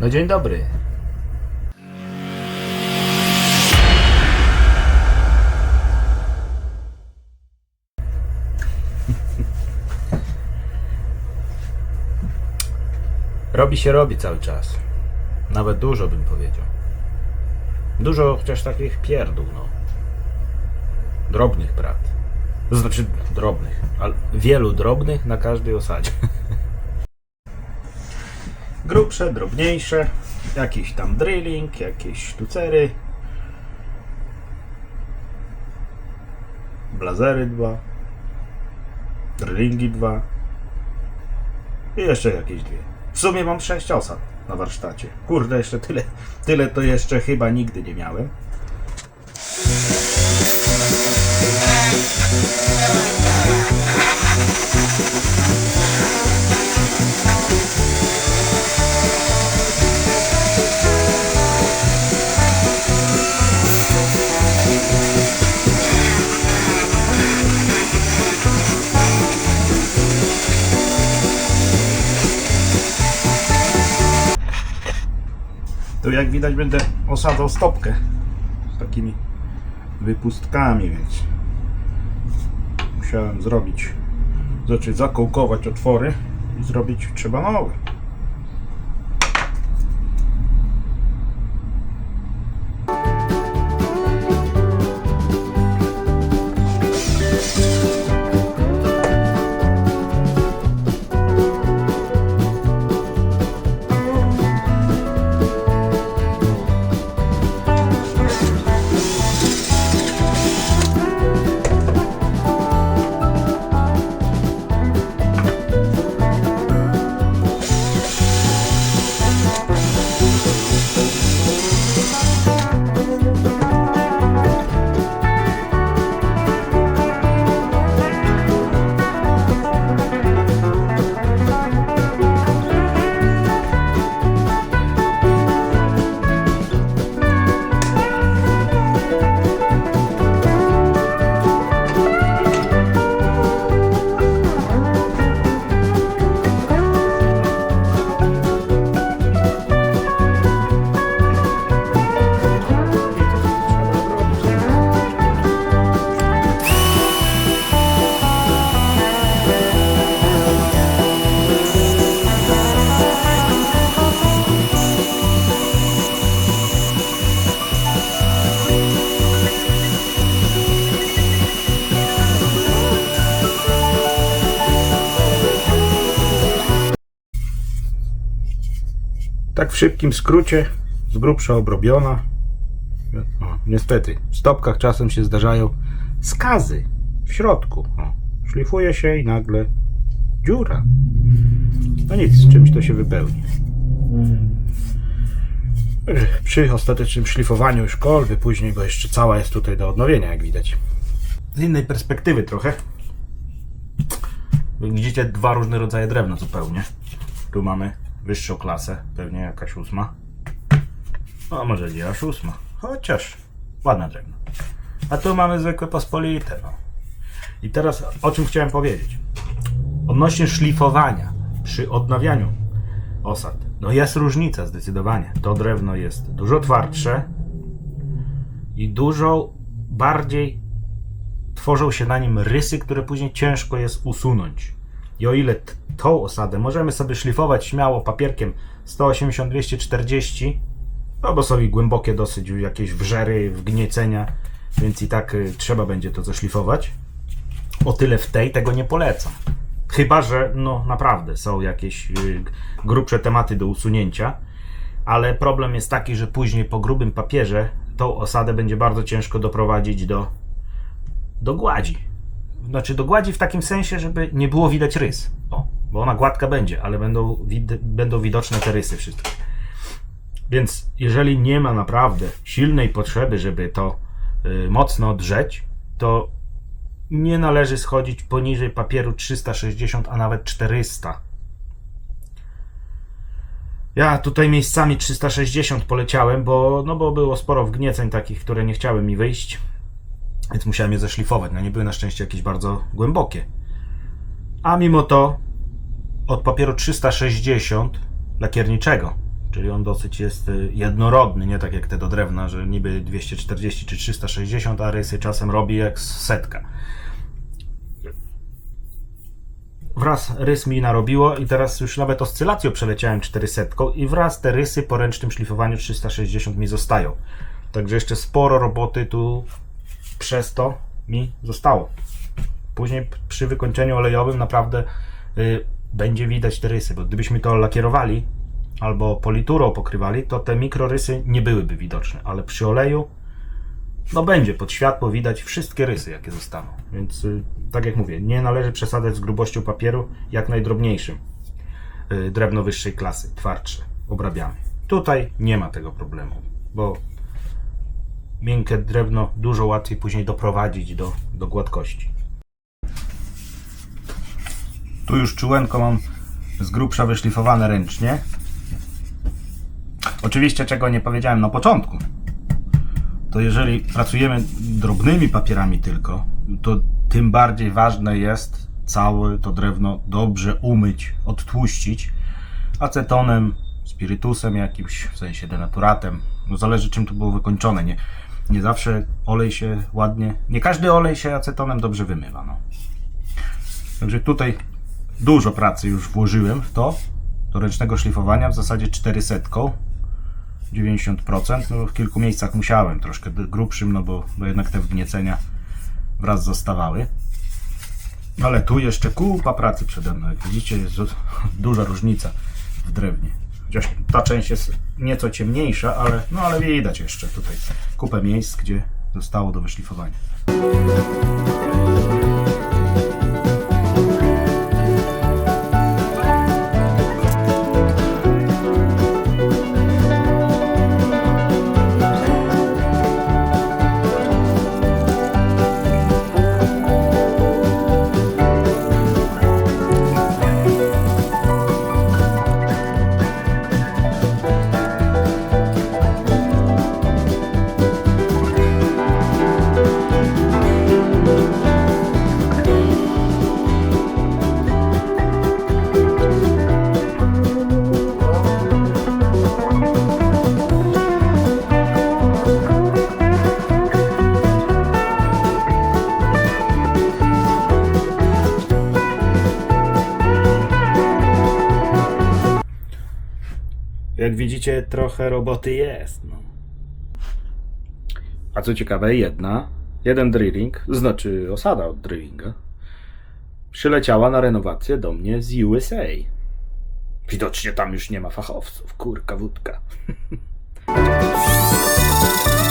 No dzień dobry. Robi się robi cały czas. Nawet dużo bym powiedział. Dużo chociaż takich pierdół, no. Drobnych prac. To znaczy drobnych, ale wielu drobnych na każdej osadzie. Grubsze, drobniejsze, jakiś tam drilling, jakieś sztucery, blazery dwa, drillingi dwa i jeszcze jakieś dwie. W sumie mam sześć osad na warsztacie. Kurde, jeszcze tyle, tyle to jeszcze chyba nigdy nie miałem. Jak widać będę osadzał stopkę takimi wypustkami, więc musiałem zrobić, znaczy zakołkować otwory i zrobić trzeba nowe. Tak w szybkim skrócie, z grubsza obrobiona. O, niestety, w stopkach czasem się zdarzają skazy w środku. O, szlifuje się i nagle dziura. No nic, z czymś to się wypełni. Przy ostatecznym szlifowaniu szkolby, później, bo jeszcze cała jest tutaj do odnowienia, jak widać. Z innej perspektywy trochę. Widzicie dwa różne rodzaje drewna zupełnie. Tu mamy wyższą klasę, pewnie jakaś ósma. No może nie aż ósma, chociaż ładne drewno. A tu mamy zwykłe pospolite. No. I teraz o czym chciałem powiedzieć. Odnośnie szlifowania przy odnawianiu osad. No jest różnica zdecydowanie. To drewno jest dużo twardsze i dużo bardziej tworzą się na nim rysy, które później ciężko jest usunąć. I o ile tą osadę możemy sobie szlifować śmiało papierkiem 180-240, no bo są i głębokie dosyć jakieś wrzery, wgniecenia, więc i tak y, trzeba będzie to zaszlifować. O tyle w tej tego nie polecam. Chyba, że no naprawdę są jakieś y, grubsze tematy do usunięcia, ale problem jest taki, że później po grubym papierze tą osadę będzie bardzo ciężko doprowadzić do, do gładzi. Znaczy do gładzi w takim sensie, żeby nie było widać rys. O, bo ona gładka będzie, ale będą, wid- będą widoczne te rysy wszystkie. Więc jeżeli nie ma naprawdę silnej potrzeby, żeby to y, mocno drzeć, to nie należy schodzić poniżej papieru 360, a nawet 400. Ja tutaj miejscami 360 poleciałem, bo, no bo było sporo wgnieceń takich, które nie chciały mi wyjść, więc musiałem je zeszlifować. No nie były na szczęście jakieś bardzo głębokie. A mimo to od papieru 360 lakierniczego, Czyli on dosyć jest y, jednorodny, nie tak jak te do drewna, że niby 240 czy 360, a rysy czasem robi jak setka. Wraz rys mi narobiło i teraz już nawet oscylacją przeleciałem 400 i wraz te rysy po ręcznym szlifowaniu 360 mi zostają. Także jeszcze sporo roboty tu przez to mi zostało. Później przy wykończeniu olejowym naprawdę y, będzie widać te rysy, bo gdybyśmy to lakierowali albo politurą pokrywali, to te mikrorysy nie byłyby widoczne, ale przy oleju no będzie pod światło widać wszystkie rysy, jakie zostaną. Więc y, tak jak mówię, nie należy przesadzać z grubością papieru, jak najdrobniejszym. Y, drewno wyższej klasy, twardsze, obrabiamy. Tutaj nie ma tego problemu, bo miękkie drewno dużo łatwiej później doprowadzić do, do gładkości. Tu już czułenko mam z grubsza wyszlifowane ręcznie. Oczywiście, czego nie powiedziałem na początku, to jeżeli pracujemy drobnymi papierami tylko, to tym bardziej ważne jest całe to drewno dobrze umyć, odtłuścić acetonem, spirytusem jakimś, w sensie denaturatem. No zależy czym to było wykończone. Nie, nie zawsze olej się ładnie, nie każdy olej się acetonem dobrze wymywa. No. Także tutaj dużo pracy już włożyłem w to, do ręcznego szlifowania, w zasadzie 400. 90%. No, w kilku miejscach musiałem troszkę grubszym, no bo, bo jednak te wgniecenia wraz zostawały. Ale tu jeszcze kupa pracy przede mną. Jak widzicie, jest du- duża różnica w drewnie. Chociaż ta część jest nieco ciemniejsza, ale, no, ale widać jeszcze tutaj kupę miejsc, gdzie zostało do wyszlifowania. Jak widzicie, trochę roboty jest. No. A co ciekawe, jedna, jeden drilling, znaczy osada od drillinga, przyleciała na renowację do mnie z USA. Widocznie tam już nie ma fachowców, kurka wódka.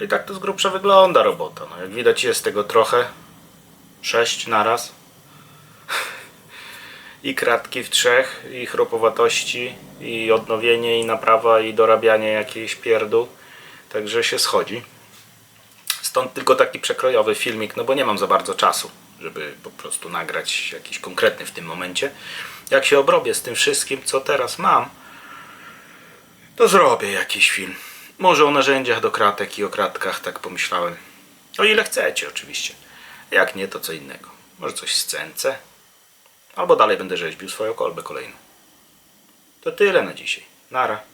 I tak to z grubsza wygląda robota. No, jak widać jest tego trochę. Sześć naraz. I kratki w trzech, i chropowatości, i odnowienie, i naprawa, i dorabianie jakiejś pierdół. Także się schodzi. Stąd tylko taki przekrojowy filmik, no bo nie mam za bardzo czasu, żeby po prostu nagrać jakiś konkretny w tym momencie. Jak się obrobię z tym wszystkim, co teraz mam, to zrobię jakiś film. Może o narzędziach do kratek i o kratkach, tak pomyślałem. O ile chcecie, oczywiście. Jak nie, to co innego. Może coś z CNC. Albo dalej będę rzeźbił swoją kolbę kolejną. To tyle na dzisiaj. Nara.